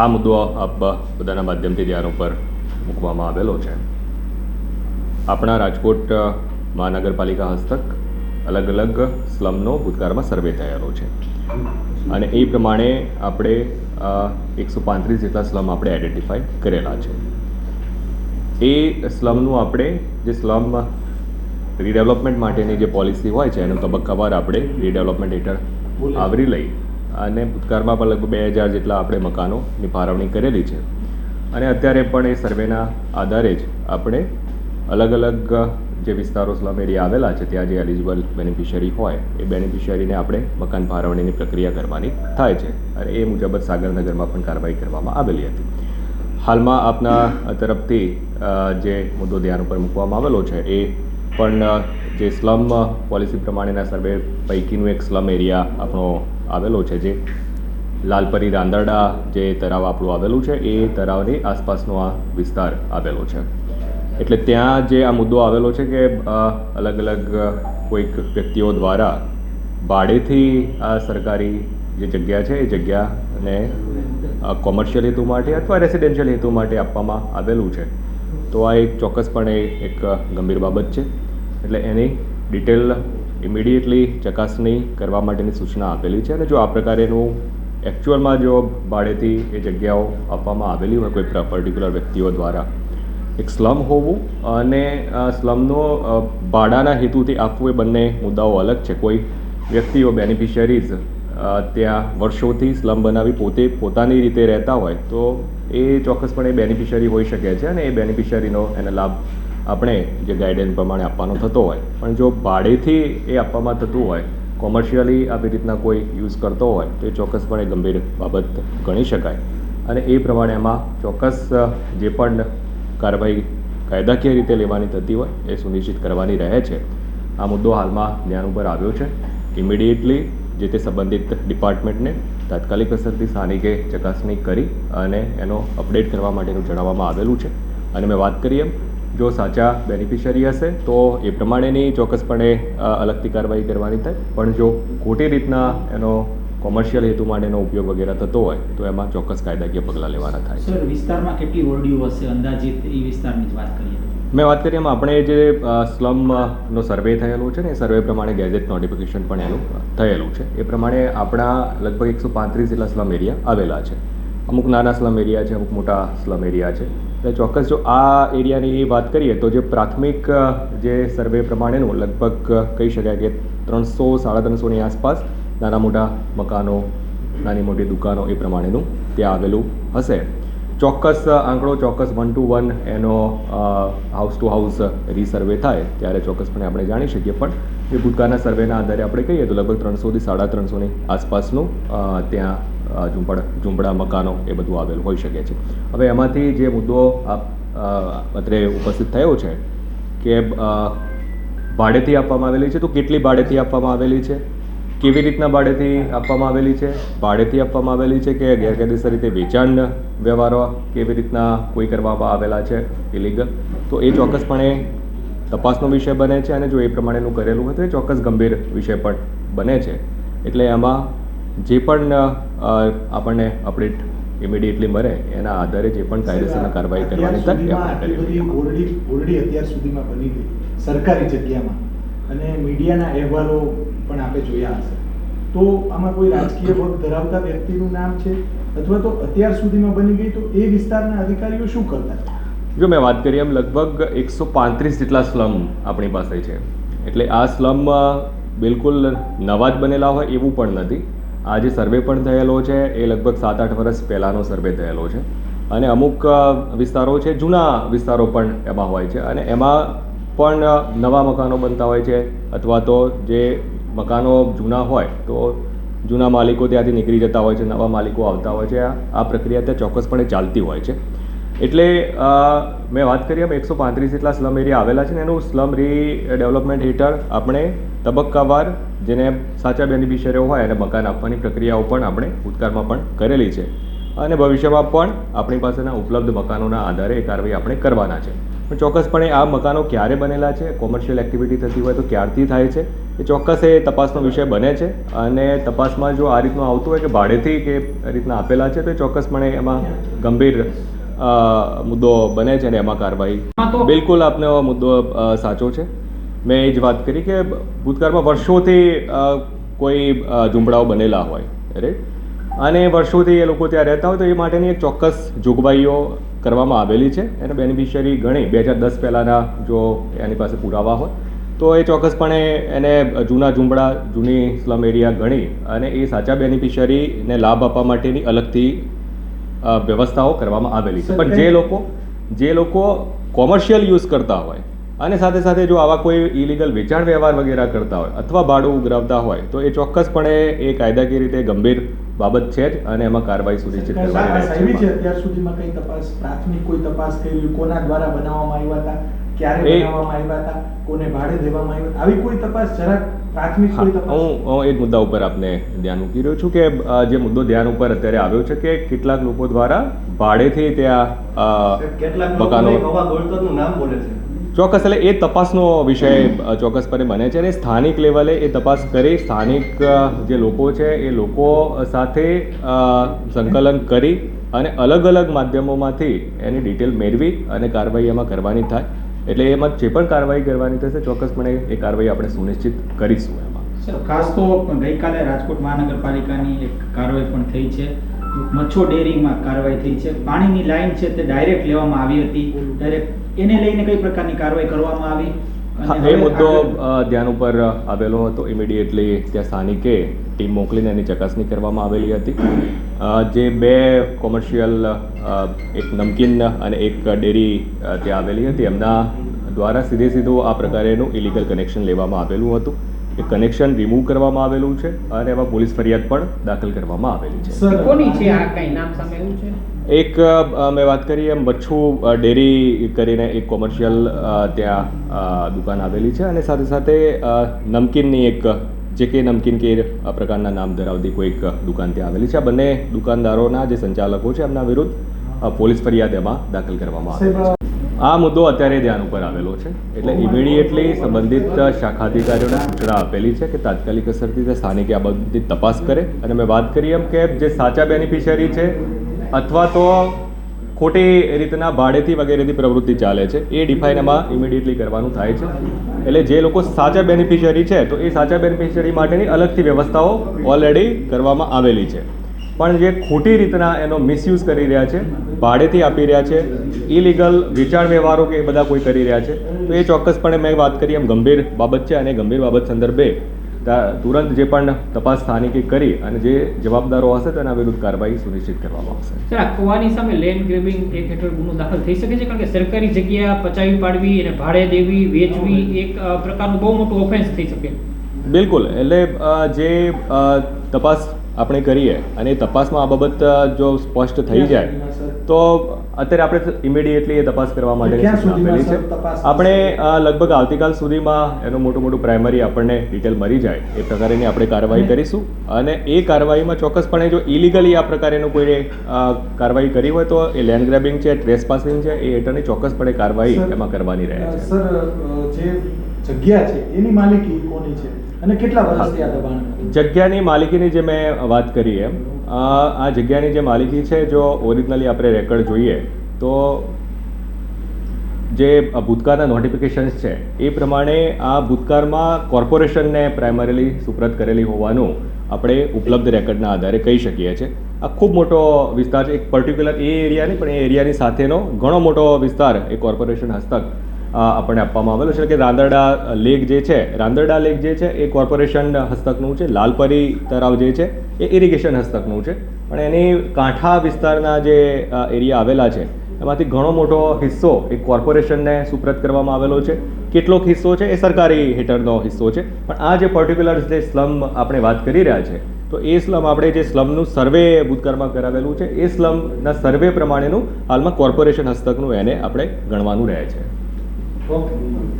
આ મુદ્દો આપ બધાના માધ્યમથી ધ્યાન ઉપર મૂકવામાં આવેલો છે. આપણા રાજકોટ મહાનગરપાલિકા હસ્તક અલગ અલગ સ્લમનો ભૂતકાળમાં સર્વે થયેલો છે. અને એ પ્રમાણે આપણે એકસો પાંત્રીસ જેટલા સ્લમ આપણે આઈડેન્ટિફાઈ કરેલા છે. એ સ્લમનું આપણે જે સ્લમ રીડેવલપમેન્ટ માટેની જે પોલિસી હોય છે એનું તબક્કાવાર આપણે રીડેવલપમેન્ટ હેઠળ આવરી લઈ અને ભૂતકાળમાં પણ લગભગ બે હજાર જેટલા આપણે મકાનોની ફાળવણી કરેલી છે. અને અત્યારે પણ એ સર્વેના આધારે જ આપણે અલગ અલગ જે વિસ્તારો સ્લમ એરિયા આવેલા છે, ત્યાં જે એલિજિબલ બેનિફિશિયરી હોય, એ બેનિફિશિયરીને આપણે મકાન ફાળવણીની પ્રક્રિયા કરવાની થાય છે. અને એ મુજબ જ સાગરનગરમાં પણ કાર્યવાહી કરવામાં આવેલી હતી. હાલમાં આપના તરફથી જે મુદ્દો ધ્યાન ઉપર મૂકવામાં આવેલો છે, એ પણ જે સ્લમ પોલિસી પ્રમાણેના સર્વે પૈકીનું એક સ્લમ એરિયા આપણો આવેલો છે જે લાલપરી રાંદરડા જે તળાવ આપણું આવેલું છે, એ તળાવની આસપાસનો આ વિસ્તાર આવેલો છે. એટલે ત્યાં જે આ મુદ્દો આવેલો છે કે અલગ અલગ કોઈક વ્યક્તિઓ દ્વારા ભાડેથી આ સરકારી જે જગ્યા છે, એ જગ્યાને કોમર્શિયલ હેતુ માટે અથવા રેસિડેન્શિયલ હેતુ માટે આપવામાં આવેલું છે. તો આ એક ચોક્કસપણે એક ગંભીર બાબત છે. એટલે એની ડિટેલ ઇમિડિયેટલી ચકાસણી કરવા માટેની સૂચના આપેલી છે અને જો આ પ્રકારેનું એકચ્યુઅલમાં જો ભાડેથી એ જગ્યાઓ આપવામાં આવેલી હોય, કોઈ પર્ટિક્યુલર વ્યક્તિઓ દ્વારા. એક સ્લમ હોવું અને સ્લમનો ભાડાના હેતુથી આપવું એ બંને મુદ્દાઓ અલગ છે. કોઈ વ્યક્તિઓ બેનિફિશિયરીઝ ત્યાં વર્ષોથી સ્લમ બનાવી પોતે, પોતાની રીતે રહેતા હોય, તો એ ચોક્કસપણે બેનિફિશિયરી હોઈ શકે છે અને એ બેનિફિશિયરીનો એને લાભ આપણે જે ગાઈડન્સ પ્રમાણે આપવાનો થતો હોય, પણ જો ભાડેથી એ આપવામાં થતું હોય કોમર્શિયલી આવી રીતના કોઈ યુઝ કરતો હોય, તો એ ચોક્કસપણે ગંભીર બાબત ગણી શકાય. અને એ પ્રમાણે એમાં ચોક્કસ જે પણ કાર્યવાહી કાયદાકીય રીતે લેવાની થતી હોય, એ સુનિશ્ચિત કરવાની રહે છે. આ મુદ્દો હાલમાં ધ્યાન ઉપર આવ્યો છે. ઇમિડિયેટલી જે તે સંબંધિત ડિપાર્ટમેન્ટને તાત્કાલિક અસરથી સ્થાનિકે ચકાસણી કરી અને એનો અપડેટ કરવા માટેનું જણાવવામાં આવેલું છે. અને મેં વાત કરી એમ જો સાચા બેનિફિશિયરી હશે તો એ પ્રમાણેની ચોક્કસપણે અલગથી કાર્યવાહી કરવાની થાય. પણ જો ખોટી રીતના એનો કોમર્શિયલ હેતુ માટેનો ઉપયોગ વગેરે થતો હોય તો એમાં ચોક્કસ કાયદાકીય પગલાં લેવાના થાય. સર વિસ્તારમાં કેટલી ઓરડીઓ હશે? અંદાજિત એ વિસ્તારની જ વાત કરીએ. મેં વાત કરી એમ આપણે જે સ્લમનો સર્વે થયેલો છે ને એ સર્વે પ્રમાણે ગેજેટ નોટિફિકેશન પણ એનું થયેલું છે. એ પ્રમાણે આપણા લગભગ એકસો પાંત્રીસ જેટલા સ્લમ એરિયા આવેલા છે. અમુક નાના સ્લમ એરિયા છે, અમુક મોટા સ્લમ એરિયા છે. એટલે ચોક્કસ જો આ એરિયાની વાત કરીએ તો જે પ્રાથમિક જે સર્વે પ્રમાણેનું લગભગ કહી શકાય કે ત્રણસો, સાડા ત્રણસોની આસપાસ નાના મોટા મકાનો, નાની મોટી દુકાનો એ પ્રમાણેનું ત્યાં આવેલું હશે. ચોક્કસ આંકડો ચોક્કસ વન ટુ વન એનો હાઉસ ટુ હાઉસ રીસર્વે થાય ત્યારે ચોક્કસપણે આપણે જાણી શકીએ. પણ એ ભૂતકાળના સર્વેના આધારે આપણે કહીએ તો લગભગ ત્રણસોથી સાડા ત્રણસોની આસપાસનું ત્યાં ઝૂંપડ, ઝૂંપડા મકાનો એ બધું આવેલું હોઈ શકે છે. હવે એમાંથી જે મુદ્દો આપ અત્રે ઉપસ્થિત થયો છે કે ભાડેથી આપવામાં આવેલી છે, તો કેટલી ભાડેથી આપવામાં આવેલી છે? કેવી રીતના ભાડેથી આપવામાં આવેલી છે? ભાડેથી આપવામાં આવેલી છે કે ગેરકાયદેસર રીતે વેચાણ વ્યવહારો કેવી રીતના કોઈ કરવામાં આવેલા છે? ઇલીગલ તો એ ચોક્કસપણે તપાસનો વિષય બને છે અને જો એ પ્રમાણેનું કરેલું હોય તો એ ચોક્કસ ગંભીર વિષય પણ બને છે. એટલે એમાં જે પણ આપણને અપડેટ ઇમિડિયેટલી મળે એના આધારે જે પણ કાયદેસરની કાર્યવાહી કરવાની તક એ આપણે કરી ઓરડી ઓરડી અત્યાર સુધીમાં બની ગઈ સરકારી જગ્યામાં. અને મીડિયાના અહેવાલો પણ આપે જોયા હશે. તો આમાં કોઈ રાજકીય વર્ગ ધરાવતા વ્યક્તિનું નામ છે? અથવા તો અત્યાર સુધીમાં બની ગઈ તો એ વિસ્તારના અધિકારીઓ શું કરતા જો મેં વાત કરી એમ લગભગ એકસો પાંત્રીસ જેટલા સ્લમ આપણી પાસે છે. એટલે આ સ્લમ બિલકુલ નવા જ બનેલા હોય એવું પણ નથી. આ જે સર્વે પણ થયેલો છે, એ લગભગ સાત આઠ વર્ષ પહેલાંનો સર્વે થયેલો છે. અને અમુક વિસ્તારો છે, જૂના વિસ્તારો પણ એમાં હોય છે. અને એમાં પણ નવા મકાનો બનતા હોય છે, અથવા તો જે મકાનો જૂના હોય, તો જૂના માલિકો ત્યાંથી નીકળી જતા હોય છે, નવા માલિકો આવતા હોય છે. આ પ્રક્રિયા ત્યાં ચોક્કસપણે ચાલતી હોય છે. એટલે મેં વાત કરી એમ એકસો પાંત્રીસ જેટલા સ્લમ એરિયા આવેલા છે ને એનું સ્લમ રી ડેવલપમેન્ટ હેઠળ આપણે તબક્કાવાર જેને સાચા બેનિફિશિયરીઓ હોય એને મકાન આપવાની પ્રક્રિયાઓ પણ આપણે ભૂતકાળમાં પણ કરેલી છે. અને ભવિષ્યમાં પણ આપણી પાસેના ઉપલબ્ધ મકાનોના આધારે એ કાર્યવાહી આપણે કરવાના છે. પણ ચોક્કસપણે આ મકાનો ક્યારે બનેલા છે કોમર્શિયલ એક્ટિવિટી થતી હોય તો ક્યારથી થાય છે, એ ચોક્કસ એ તપાસનો વિષય બને છે. અને તપાસમાં જો આ રીતનું આવતું હોય કે ભાડેથી કે રીતના આપેલા છે, તો એ ચોક્કસપણે એમાં ગંભીર મુદ્દો બને છે અને એમાં કાર્યવાહી. બિલકુલ આપનો મુદ્દો સાચો છે. મેં એ જ વાત કરી કે ભૂતકાળમાં વર્ષોથી કોઈ ઝુંપડાઓ બનેલા હોય રાઈટ અને વર્ષોથી એ લોકો ત્યાં રહેતા હોય તો એ માટેની એક ચોક્કસ જોગવાઈઓ કરવામાં આવેલી છે. એને બેનિફિશિયરી ગણી. બે હજાર દસ પહેલાંના જો એની પાસે પુરાવા હોય તો એ ચોક્કસપણે એને જૂના ઝુંપડા જૂની સ્લમ એરિયા ગણી અને એ સાચા બેનિફિશિયરીને લાભ આપવા માટેની અલગથી વ્યવસ્થાઓ કરવામાં આવેલી છે. પણ જે લોકો જે લોકો કોમર્શિયલ યુઝ કરતા હોય અને સાથે સાથે જો આવા કોઈ ઇલીગલ વેચાણ વ્યવહાર વગેરે કરતા હોય અથવા ભાડું ઉઘરાવતા હોય તો એ ચોક્કસપણે એ કાયદાકીય રીતે ગંભીર બાબત છે જ અને એમાં કાર્યવાહી સુનિશ્ચિત કરવાની છે અત્યાર સુધીમાં કઈ તપાસ પ્રાથમિક કોઈ તપાસ કરી કોના દ્વારા બનાવવામાં આવ્યા હતા? ક્યારે બનાવવામાં આવ્યા હતા? કોને ભાડે દેવામાં આવ્યા? આવી કોઈ તપાસ? જરાક પ્રાથમિક કોઈ તપાસ? હું એક એ મુદ્દા ઉપર આપને ધ્યાન મૂકી રહ્યો છું કે જે મુદ્દો ધ્યાન ઉપર અત્યારે આવ્યો છે કે કેટલાક લોકો દ્વારા ભાડેથી ત્યાં મકાનો નામ બોલે છે. ચોક્કસ એટલે એ તપાસનો વિષય ચોક્કસપણે બને છે અને સ્થાનિક લેવલે એ તપાસ કરી સ્થાનિક જે લોકો છે એ લોકો સાથે સંકલન કરી અને અલગ અલગ માધ્યમોમાંથી એની ડિટેલ મેળવી અને કાર્યવાહી એમાં કરવાની થાય. એટલે એમાં જે પણ કાર્યવાહી કરવાની થશે ચોક્કસપણે એ કાર્યવાહી આપણે સુનિશ્ચિત કરીશું એમાં. સર, ખાસ તો ગઈકાલે રાજકોટ મહાનગરપાલિકાની એક કાર્યવાહી પણ થઈ છે. મચ્છો ડેરીમાં કાર્યવાહી થઈ છે. પાણીની લાઈન છે તે ડાયરેક્ટ લેવામાં આવી હતી. ડાયરેક્ટ એને લઈને કઈ પ્રકારની કાર્યવાહી કરવામાં આવી? હા એ મુદ્દો ધ્યાન ઉપર આવેલો હતો ઇમિડિયેટલી ત્યાં સ્થાનિકે ટીમ મોકલીને એની ચકાસણી કરવામાં આવેલી હતી. જે બે કોમર્શિયલ એક નમકીન અને એક ડેરી ત્યાં આવેલી હતી. એમના દ્વારા સીધે સીધું આ પ્રકારેનું ઇલીગલ કનેક્શન લેવામાં આવેલું હતું. એ કનેક્શન રિમૂવ કરવામાં આવેલું છે અને એમાં પોલીસ ફરિયાદ પણ દાખલ કરવામાં આવેલી છે. કોની છે? આ કઈ નામ સામે એવું છે? એક મેં વાત કરી એમ બચ્છુ ડેરી કરીને એક કોમર્શિયલ ત્યાં દુકાન આવેલી છે અને સાથે સાથે નમકીનની એક જે કે નમકીન કે આ પ્રકારના નામ ધરાવતી કોઈક દુકાન ત્યાં આવેલી છે. આ બંને દુકાનદારોના જે સંચાલકો છે એમના વિરુદ્ધ પોલીસ ફરિયાદ એમાં દાખલ કરવામાં આવેલી છે. આ મુદ્દો અત્યારે ધ્યાન ઉપર આવેલો છે. એટલે ઇમિડિયેટલી સંબંધિત શાખાધિકારીઓને સૂચના આપેલી છે કે તાત્કાલિક અસરથી તે સ્થાનિકે આ બધી તપાસ કરે. અને મેં વાત કરી એમ કે જે સાચા બેનિફિશિયરી છે અથવા તો ખોટી રીતના ભાડેથી વગેરેથી પ્રવૃત્તિ ચાલે છે એ ડિફાઇન એમાં ઇમિડિયેટલી કરવાનું થાય છે. એટલે જે લોકો સાચા બેનિફિશિયરી છે તો એ સાચા બેનિફિશિયરી માટેની અલગથી વ્યવસ્થાઓ ઓલરેડી કરવામાં આવેલી છે. પણ જે ખોટી રીતના એનો મિસયુઝ કરી રહ્યા છે ભાડેથી આપી રહ્યા છે ઇલીગલ વેચાણ વ્યવહારો કે એ બધા કોઈ કરી રહ્યા છે તો એ ચોક્કસપણે મેં વાત કરી એમ ગંભીર બાબત છે અને ગંભીર બાબત સંદર્ભે તુરંત જે પણ તપાસ સ્થાનિકે કરી અને જે જવાબદારો હશે તેના વિરુદ્ધ કાર્યવાહી સુનિશ્ચિત કરવામાં આવશે. સર આ કુવાની સામે લેન્ડ ગ્રેબિંગ એક હેઠળ ગુનો દાખલ થઈ શકે છે? કારણ કે સરકારી જગ્યા પચાવી પાડવી અને ભાડે દેવી વેચવી એક પ્રકારનું બહુ મોટું ઓફેન્સ થઈ શકે. બિલકુલ એટલે જે તપાસ આપણે કરીએ અને એ તપાસમાં આ બાબત જો સ્પષ્ટ થઈ જાય તો અત્યારે આપણે ઇમિડિયેટલી એ તપાસ કરવા માટેની સૂચના આપેલી છે. આપણે લગભગ આવતીકાલ સુધીમાં એનું મોટું મોટું પ્રાઇમરી આપણને ડિટેલ મળી જાય. એ પ્રકારેની આપણે કાર્યવાહી કરીશું. અને એ કાર્યવાહીમાં ચોક્કસપણે જો ઇલીગલી આ પ્રકારેનું કોઈ કાર્યવાહી કરી હોય તો એ લેન્ડ ગ્રેબિંગ છે ટ્રેસપાસિંગ છે એ હેઠળની ચોક્કસપણે કાર્યવાહી એમાં કરવાની રહે છે. સર જે જગ્યા છે એની માલિકી કોની છે? અને કેટલા વર્ષથી જગ્યાની માલિકીની જે મેં વાત કરી એમ આ જગ્યાની જે માલિકી છે, જો ઓરિજિનલી આપણે રેકર્ડ જોઈએ, તો જે ભૂતકાળના નોટિફિકેશન્સ છે, એ પ્રમાણે આ ભૂતકાળમાં કોર્પોરેશનને પ્રાઇમરીલી સુપ્રત કરેલી હોવાનું આપણે ઉપલબ્ધ રેકર્ડના આધારે કહી શકીએ છીએ. આ ખૂબ મોટો વિસ્તાર છે, એક પર્ટિક્યુલર એ એરિયાની પણ એ એરિયાની સાથેનો ઘણો મોટો વિસ્તાર એ કોર્પોરેશન હસ્તક આપણને આપવામાં આવેલો છે કે રાંદરડા લેક જે છે, રાંદરડા લેક જે છે, એ કોર્પોરેશન હસ્તકનું છે, લાલપરી તળાવ જે છે, એ ઇરિગેશન હસ્તકનું છે. પણ એની કાંઠા વિસ્તારના જે એરિયા આવેલા છે, એમાંથી ઘણો મોટો હિસ્સો એ કોર્પોરેશનને સુપ્રત કરવામાં આવેલો છે. કેટલોક હિસ્સો છે એ સરકારી હેઠળનો હિસ્સો છે. પણ આ જે પર્ટિક્યુલર જે સ્લમ આપણે વાત કરી રહ્યા છે, તો એ સ્લમ આપણે જે સ્લમનું સર્વે ભૂતકાળમાં કરાવેલું છે, એ સ્લમના સર્વે પ્રમાણેનું હાલમાં કોર્પોરેશન હસ્તકનું એને આપણે ગણવાનું રહે છે. Bom,